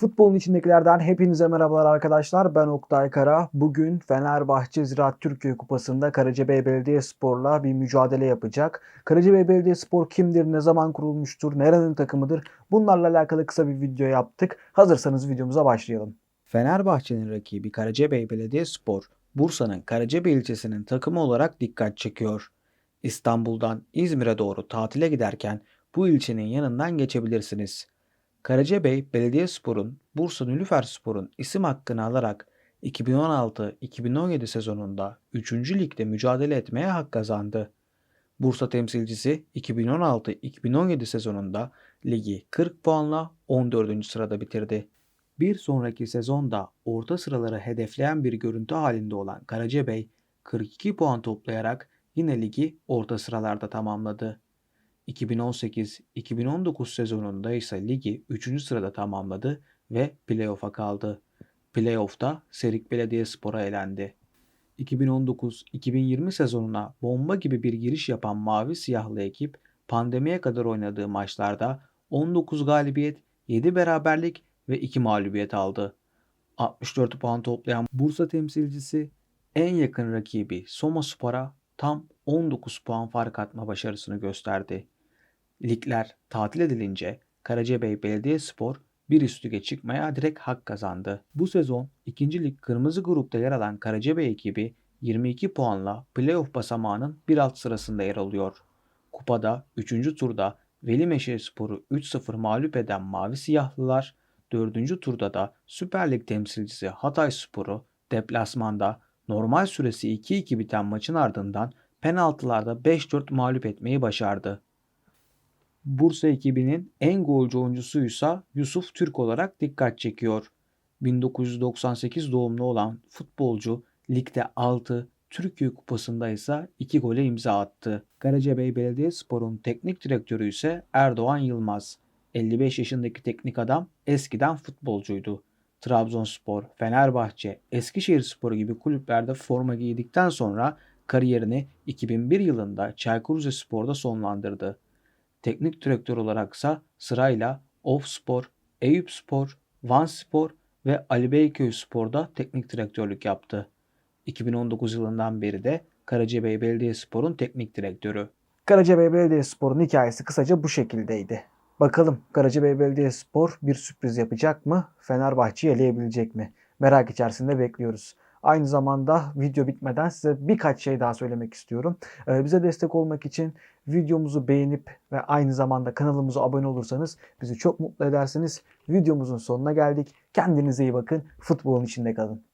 Futbolun içindekilerden hepinize merhabalar arkadaşlar. Ben Oktay Kara. Bugün Fenerbahçe Ziraat Türkiye Kupası'nda Karacabey Belediyespor'la bir mücadele yapacak. Karacabey Belediyespor kimdir, ne zaman kurulmuştur, nerenin takımıdır? Bunlarla alakalı kısa bir video yaptık. Hazırsanız videomuza başlayalım. Fenerbahçe'nin rakibi Karacabey Belediyespor, Bursa'nın Karacabey ilçesinin takımı olarak dikkat çekiyor. İstanbul'dan İzmir'e doğru tatile giderken bu ilçenin yanından geçebilirsiniz. Karacabey Belediyespor'un Bursa Nilüferspor'un isim hakkını alarak 2016-2017 sezonunda 3. ligde mücadele etmeye hak kazandı. Bursa temsilcisi 2016-2017 sezonunda ligi 40 puanla 14. sırada bitirdi. Bir sonraki sezonda orta sıraları hedefleyen bir görüntü halinde olan Karacabey 42 puan toplayarak yine ligi orta sıralarda tamamladı. 2018-2019 sezonunda ise ligi 3. sırada tamamladı ve playoff'a kaldı. Playoff'ta Serik Belediyespor'a elendi. 2019-2020 sezonuna bomba gibi bir giriş yapan Mavi Siyahlı ekip pandemiye kadar oynadığı maçlarda 19 galibiyet, 7 beraberlik ve 2 mağlubiyet aldı. 64 puan toplayan Bursa temsilcisi en yakın rakibi Soma Spor'a tam 19 puan fark atma başarısını gösterdi. Ligler tatil edilince Karacabey Belediyespor bir üst lige çıkmaya direkt hak kazandı. Bu sezon 2. Lig Kırmızı Grup'ta yer alan Karacabey ekibi 22 puanla playoff basamağının bir alt sırasında yer alıyor. Kupada 3. turda Veli Meşespor'u 3-0 mağlup eden Mavi Siyahlılar 4. turda da Süper Lig temsilcisi Hatay Spor'u deplasmanda normal süresi 2-2 biten maçın ardından penaltılarda 5-4 mağlup etmeyi başardı. Bursa ekibinin en golcü oyuncusuysa Yusuf Türk olarak dikkat çekiyor. 1998 doğumlu olan futbolcu ligde 6, Türkiye Kupası'nda ise 2 gole imza attı. Karacabey Belediyespor'un teknik direktörü ise Erdoğan Yılmaz. 55 yaşındaki teknik adam eskiden futbolcuydu. Trabzonspor, Fenerbahçe, Eskişehirspor gibi kulüplerde forma giydikten sonra kariyerini 2001 yılında Çaykur Rizespor'da sonlandırdı. Teknik direktör olaraksa sırayla Ofspor, Eyüpspor, Vanspor ve Ali Beyköy Spor'da teknik direktörlük yaptı. 2019 yılından beri de Karacabey Belediyespor'un teknik direktörü. Karacabey Belediyespor'un hikayesi kısaca bu şekildeydi. Bakalım Karacabey Belediyespor bir sürpriz yapacak mı? Fenerbahçe'yi eleyebilecek mi? Merak içerisinde bekliyoruz. Aynı zamanda video bitmeden size birkaç şey daha söylemek istiyorum. Ee, bize destek olmak için videomuzu beğenip ve aynı zamanda kanalımıza abone olursanız bizi çok mutlu edersiniz. Videomuzun sonuna geldik. Kendinize iyi bakın. Futbolun içinde kalın.